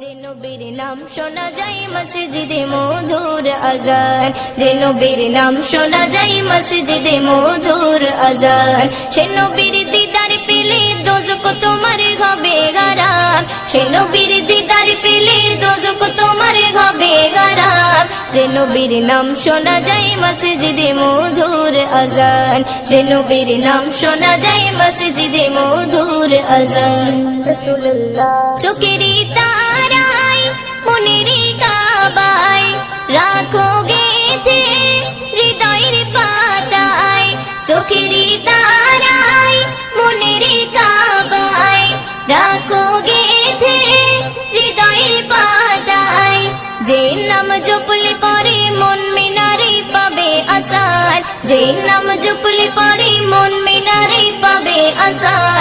যে নবীর নাম শোনা যায় মসজিদে মধুর আজান। যে নবীর নাম শোনা যায় মসজিদে মধুর আজান। সে নবীর দিদার পেলে দোজক তোমার হবে গারাম সে নবীর দিদার পেলে দোজক তোমার হবে গারাম যে নবীর নাম শোনা যায় মসজিদে মধুর আজান। যে নবীর নাম শোনা যায় মসজিদে মধুর আজান। চোখেরই তারাই মনেরই কাবাই রাখো গেথে হৃদয়ের পাতায় চোখেরই তারাই মনেরই কাবাই রাখো গেথে হৃদয়ের পাতায়। যে নাম জপলে পরে মন মিনারে পাবে আসার যে নাম জপলে পরে মন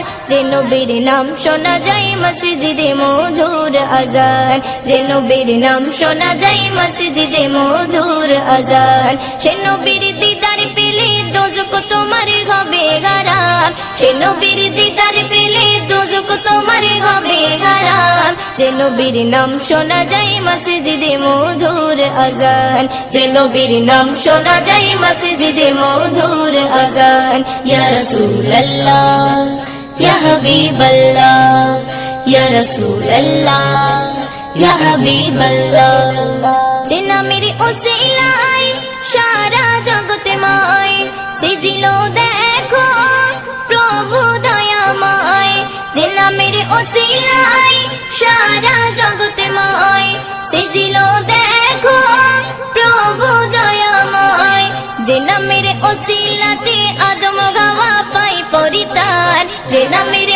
আসার যে নবীর নাম শোনা যায় মসজিদে মধুর আজান। যে নবীর নাম শোনা যায় মসজিদে মধুর আজান। সে নবীর দিদার পেলে দোজক তোমার হবে গারাম সে নবীর দিদার পেলে দোজক তোমার হবে গারাম যে নবীর নাম শোনা যায় মসজিদে মধুর আজান। যে নবীর নাম শোনা যায় মসজিদে মধুর আজান। ইয়া রাসূলুল্লাহ। ইয়া হাবিবাল্লাহ ইয়া রাসূলুল্লাহ ইয়া হাবিবাল্লাহ যে নামের ওসিলায় সারা জগতে মায় সিজিল দেখো প্রভু দয়াময় যে নামের ওসিলায় সারা জগতে মায়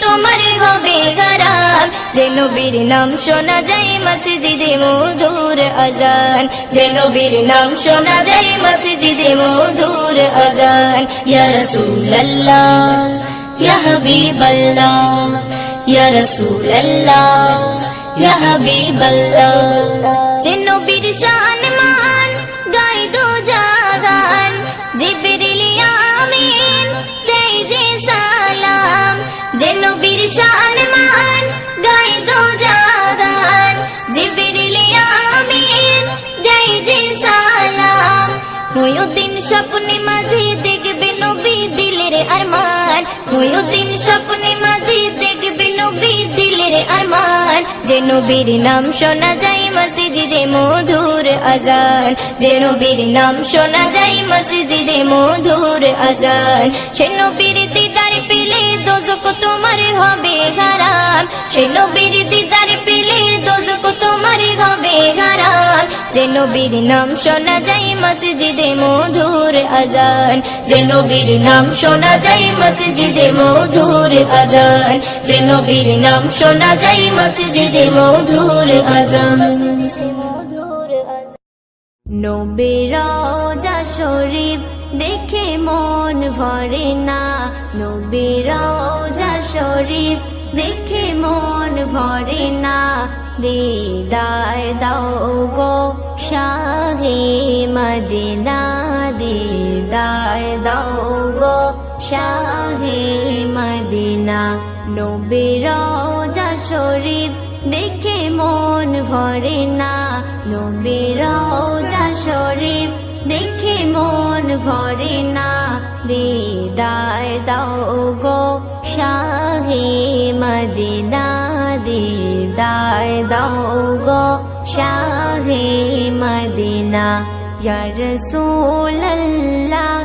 তোমার হবে গারাম যে নবীর নাম শোনা যায় মসজিদে মধুর আজান। যে নবীর নাম শোনা যায় মসজিদে মধুর আজান। ইয়া রাসূলুল্লাহ, ইয়া হাবিবাল্লাহ, ইয়া রাসূলুল্লাহ, ইয়া হাবিবাল্লাহ। যে নবীর শান মান গাই দো জাগান জিবরিল আমিন দেই যে সালাম। দিন স্বপ্নে মাঝে দেখবে নবী দিলের আরমান। দিন স্বপ্নে মাঝে দেখবে নবী দিলের আরমান। যে মধুর আজান। যে নবীর নাম শোনা যায় মসজিদে মধুর আজান। সে নবীর দোজক তোমার হবে হারাম সে নবীর দিদার পেলে দোজক তোমার হবে হারাম যে নবীর নাম শোনা যায় মসজিদে মধুর আজান। যে নবীর নাম শোনা যায় মসজিদে মধুর আজান। যে নবীর নাম শোনা যায় মসজিদে মধুর আজান। নবীর রওজা শরীফ দেখে মন ভরে না। নবীর রওজা শরীফ দেখে মন ভরে না। দিদায় দাও গো শাহে মদিনা দিদায় দাও গো শাহে মদিনা। নবীর রওজা শরীফ দেখে মন ভরে না। নবীর রওজা শরীফ দেখে মন ভরে না। দিদায় দাও গো শাহে মদিনা। দিদায় দাও গো শাহে মদিনা। রাসূলুল্লাহ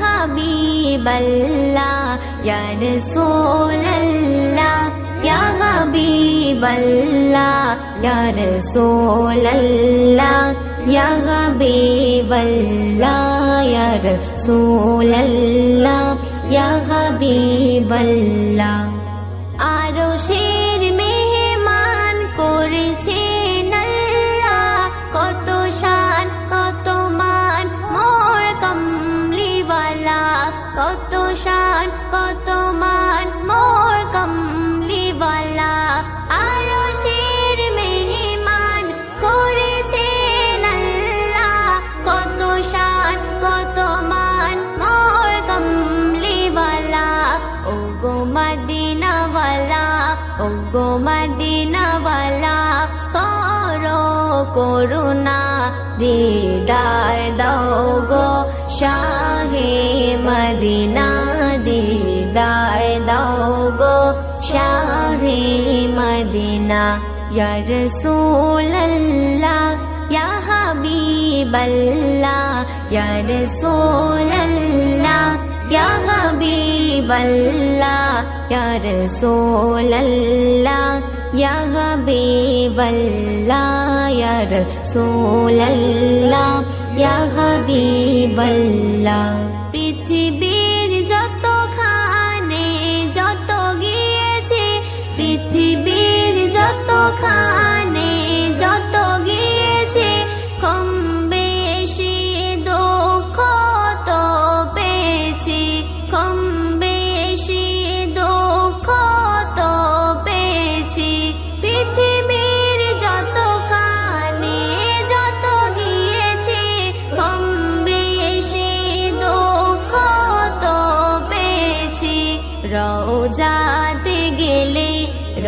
হাবিবাল্লাহ, ইয়া রাসূলুল্লাহ, ইয়া হাবিবাল্লাহ, ইয়া রাসূলুল্লাহ। ইয়া হাবিবাল্লাহ ইয়া রাসূলুল্লাহ ইয়া হাবিবাল্লাহ আরও শের মেহমান করেছেন আল্লাহ। কত শান, কত মান, মোর কমলিওয়ালা। কত শান, কত করুণা দিদায় দাও গো শাহে মদিনা দিদায় দাও গো শাহে মদিনা या रसूल अल्लाह या हबीब अल्लाह या रसूल अल्लाह या हबीब अल्लाह या रसूल अल्लाह यः वेव रसूलल्ला सोलला यः वीवल्ला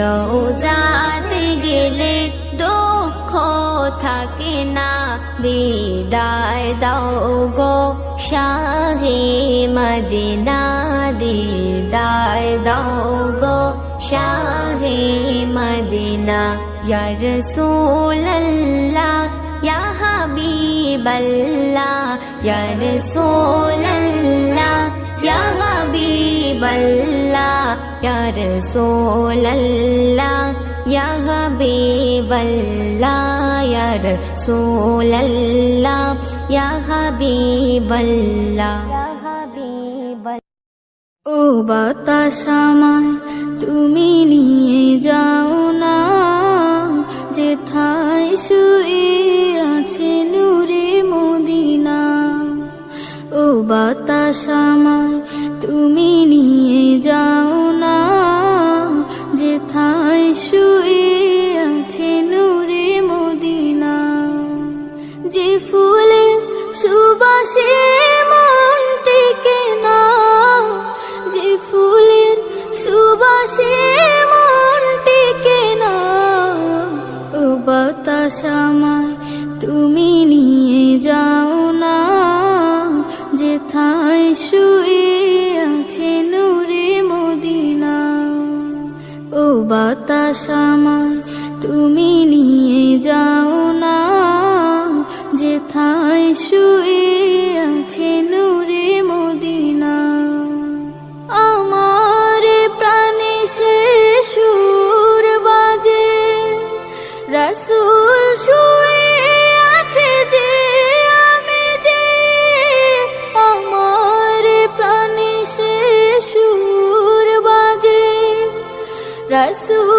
রোজাতে গেলে দুঃখ থাকে না। দিদায় দাও গো শাহে মদিনা, দিদায় দাও গো শাহে মদিনা। ইয়া রসুল্লাহ ইয়া হাবিবাল্লাহ, ইয়া রসুল্লাহ या रसूलल्ला या हबीबल्ला, या रसूलल्ला, या हबीबल्ला। ও বাতাস আমায় তুমি নিয়ে যাও না যেথায় শুয়ে আছে নূরে মদিনা ও বাতাস আমায় তুমি নিয়ে যাও 心。Rasul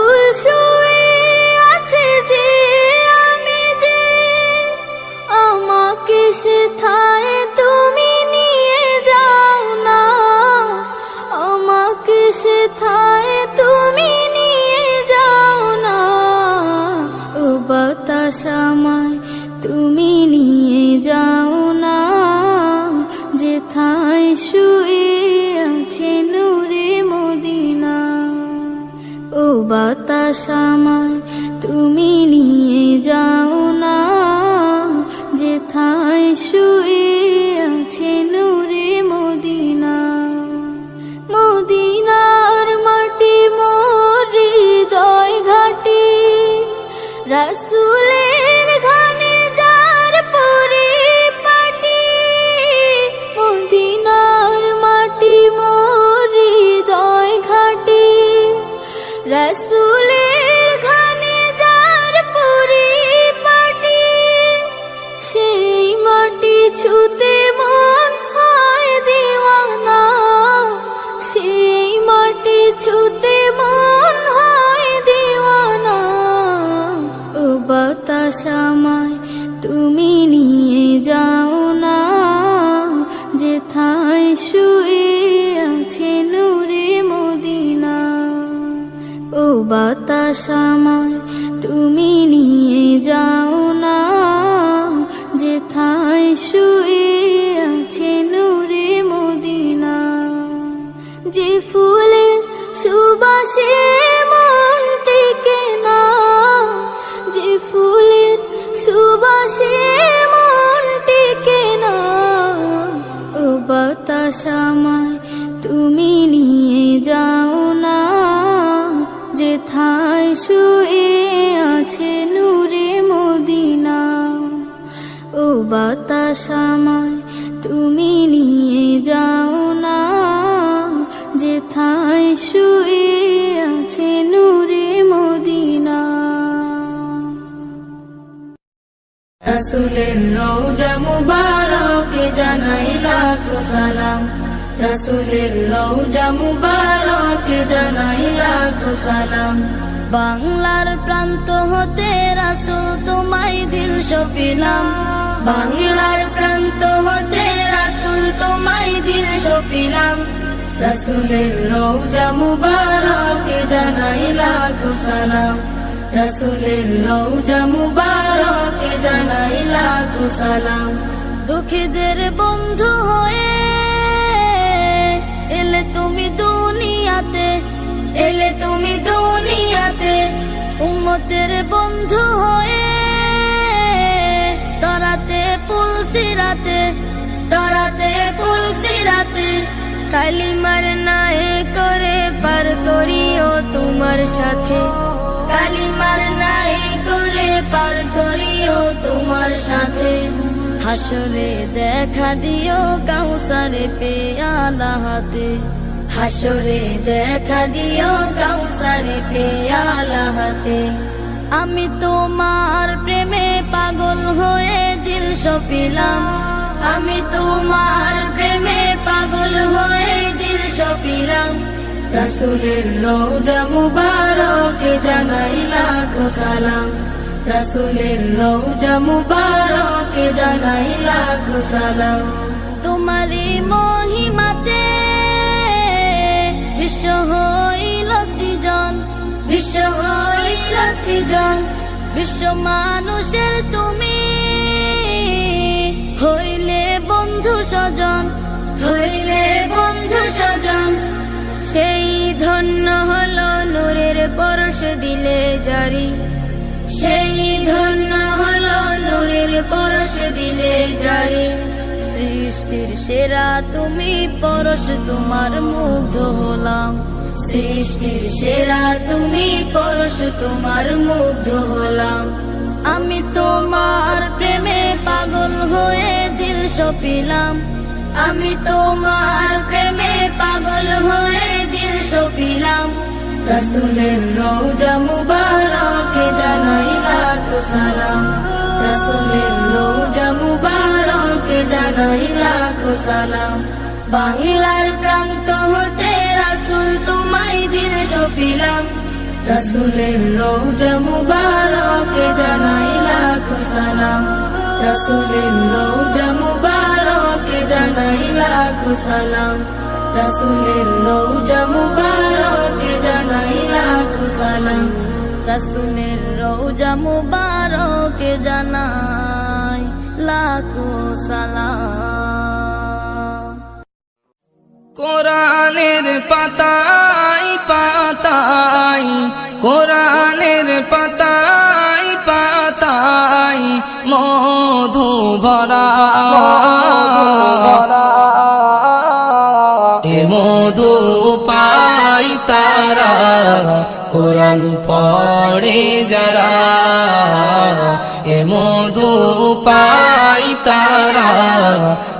বাতাস তুমি নিয়ে যাও না। যে থায় শুয়ে আছে নূরে মদিনা। রসুলের রৌজা মুবারকে জানাই লাখো সালাম। রসুলের রৌজা মুবারকে জানাই লাখো সালাম। বাংলার প্রান্ত হতে রাসুল তোমায় দিল সপিলাম। বাংলার প্রান্ত হতে রাসুল তোমায় দিল সপিলাম। রসুলের রৌজা মুবারকে জানাই লাখো রসুলের রৌজা মুবারকে জানাই লাখো দুঃখীদের বন্ধু হয়ে এলে তুমি দুনিয়াতে, এলে তুমি দুনিয়াতে। উম্মতের বন্ধু হয়ে পুলসিরাতে তরাতে পুলসিরাতে কালিমার নায়ে করে পার করিও তোমার সাথে। কালিমার নায়ে করে পার করিও তোমার সাথে। হাসরে দেখা দিও কাউসারে পেয়ালা হাতে। হাসরে দেখা দিও কাউসারে পেয়ালা হাতে। আমি তোমার প্রেমে পাগল হয়ে সপিলাম আমি তোমার প্রেমে পাগল হয়ে দিল সপিলাম রসুলের রোজা মুবারকে জানাই লাখো সালাম। রসুলের রোজা মুবারকে জানাই লাখো সালাম। মহিমাতে বিশ্ব হইল সৃজন। বিশ্ব হইল সৃজন। বিশ্ব মানুষের তুমি স্বজন হইলে বন্ধু স্বজন সেই ধন্য হলো নূরের পরশ দিলে জারি। সেই ধন্য হলো নূরের পরশ দিলে জারি। সৃষ্টির সেরা তুমি, পরশ তোমার মুগ্ধ হলাম। সৃষ্টির সেরা তুমি, পরশ তোমার মুগ্ধ হলাম। আমি তোমার প্রেমে পাগল হয়ে সপিলাম আমি তোমার প্রেমে পাগল হয়ে দিল সপিলাম রসুলের রোজা মুবারকে জানাই লাখো সালাম। রসুলের রোজা মুবারকে জানাই লাখো সালাম। বাংলার প্রান্ত হতে রাসুল তোমায় দিল সপিলাম রসুলের রোজা মুবারকে জানাই লাখো সালাম। রসুলের রোজা মুবারকে জানাই লাখো সালাম। রসুলের রোজা মুবারকে জানাই লাখো সালাম। রসুলের রোজা মুবারকে জানাই লাখো কোরআনের পাতাই পাতাই কোরআনের পাতাই ভরা এ মধু পাই তারা, কোরআন পড়ে যারা। এ মধু পাই তারা,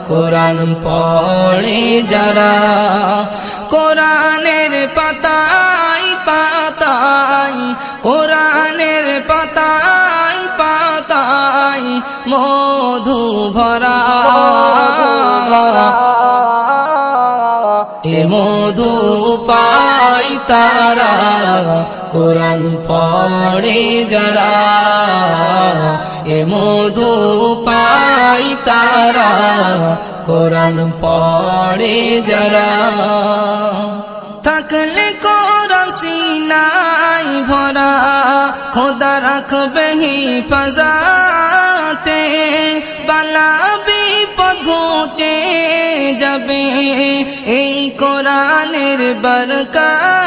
কোরআন পড়ে যারা। কোরআনের কোরআন পড়ে যারা, এ মধু পাই তারা, কোরআন পড়ে যারা। থাকলে কোরআন সিনাই ভরা, খোদা রাখবে হিফাজাতে, বালা বিপদ যাবে, এই কোরআনের বরকাতে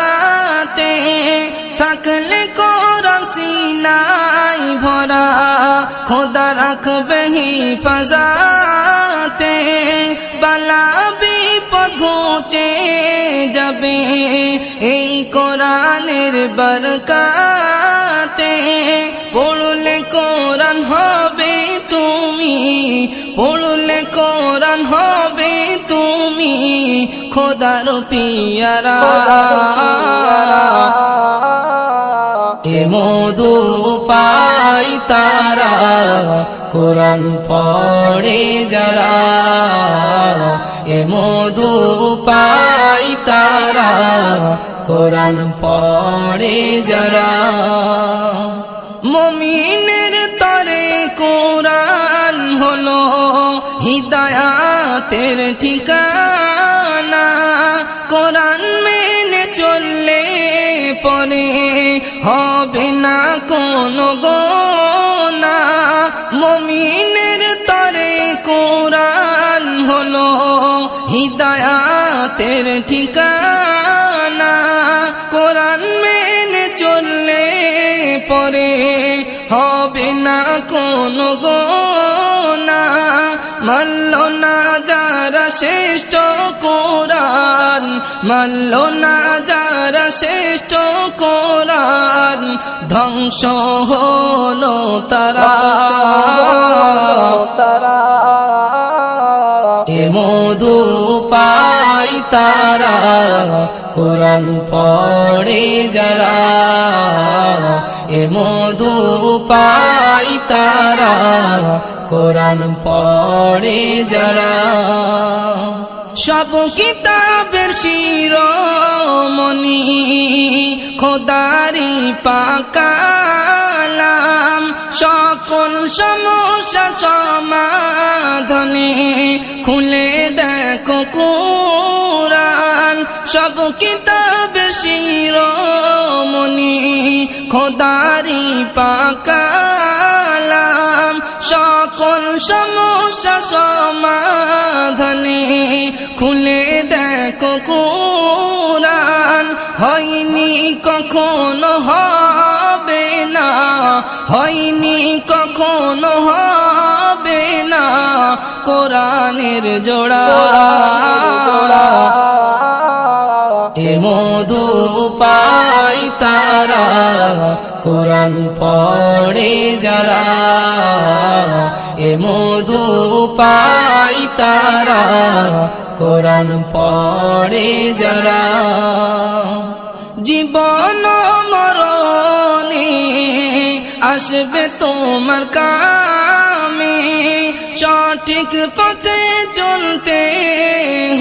খোদা রাখবে হিফাজাতে বালা বিপদ ঘুচে যাবে এই কোরআনের বরকাতে। পড়লে কোরআন হবে তুমি পড়লে কোরআন হবে তুমি খোদার পিয়ারা। এ মধু পাই তারা, কোরআন পড়ে যারা, এ মধু পাই তারা, কোরআন পড়ে যারা। মমিনের তরে কোরআন হলো, হিদায়াতের ঠিকানা। কোনো গোনা মমিনের তরে কোরআন হলো হিদায়াতের ঠিকানা। কোরআন মেনে চললে পরে হবে না কোনো গোনা। মাল্ল না যারা শ্রেষ্ঠ কোরআন মাল্ল না যারা শ্রেষ্ঠ কোরআন ধ্বংস হলো তারা। এ মধু পাই তারা, কোরআন পড়ে যারা। এ মধু পাই তারা, কোরআন পড়ে যারা। সব কিতাবের শিরোমণি খোদারি পাকালাম সকল সমস্যা সমাধানে খুলে দেখো কোরআন, সব কিতাবের শিরোমণি, খোদারি পাকালাম সকল সমস্যা সমাধানে খুলে দেখো কোরআন। হয়নি কখনো হবে না, হয়নি কখনো হবে না, কোরআনের জোড়া। এ মধু পাই তারা, কোরআন পড়ে যারা। এ মধু পাই তারা কোরআন পড়ে যারা জীবন মরণে আসবে তোমার কামে। সঠিক পথে চলতে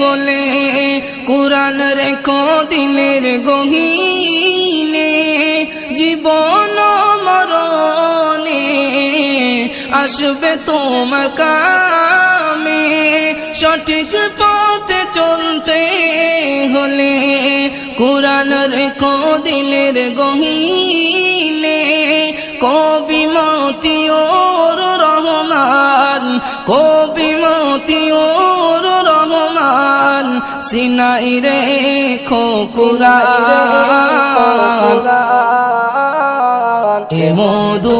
হলে কোরআন রেখো দিলের গহীনে। জীবন মরণে আসবে তোমার কামে। সঠিক পথে চলতে হলে কোরআন রেখো দিলের গহীনে কবি মতি ওর রহমান কবি মতি ওর রহমান সিনাই রেখো কোরআন। এ মধু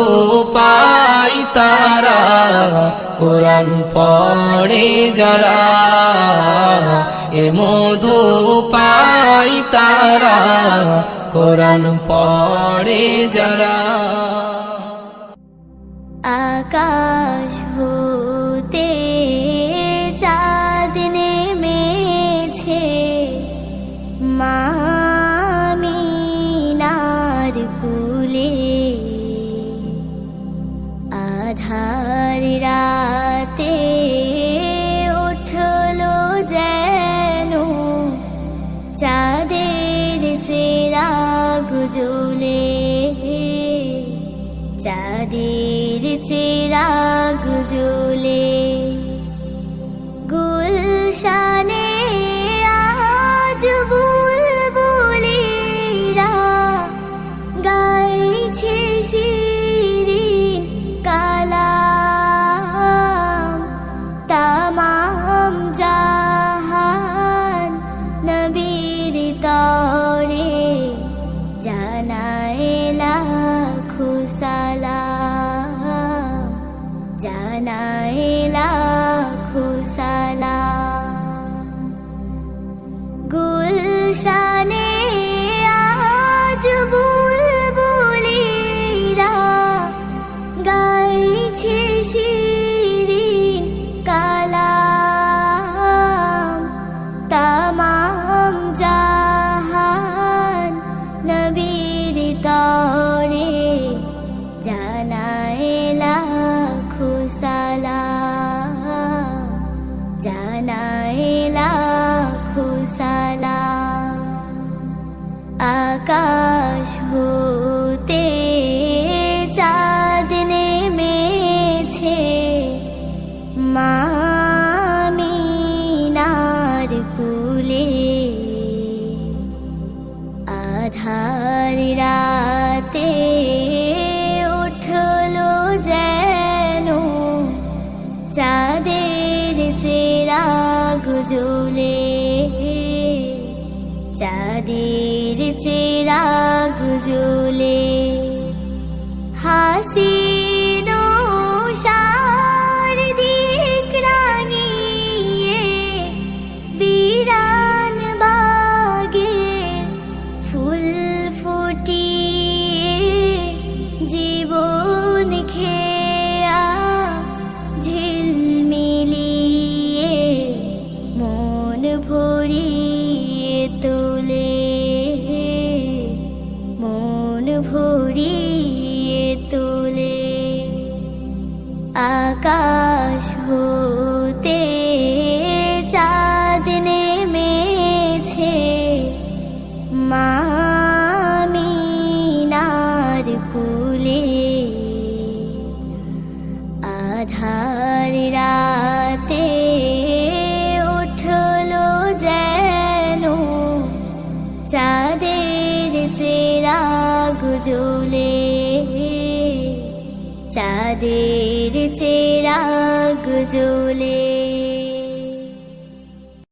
কোরআন পড়ে যারা এ মধু পাই তারা কোরআন পড়ে যারা। আকাশ চেরাগ চাঁদের চেরাগ জ্বলে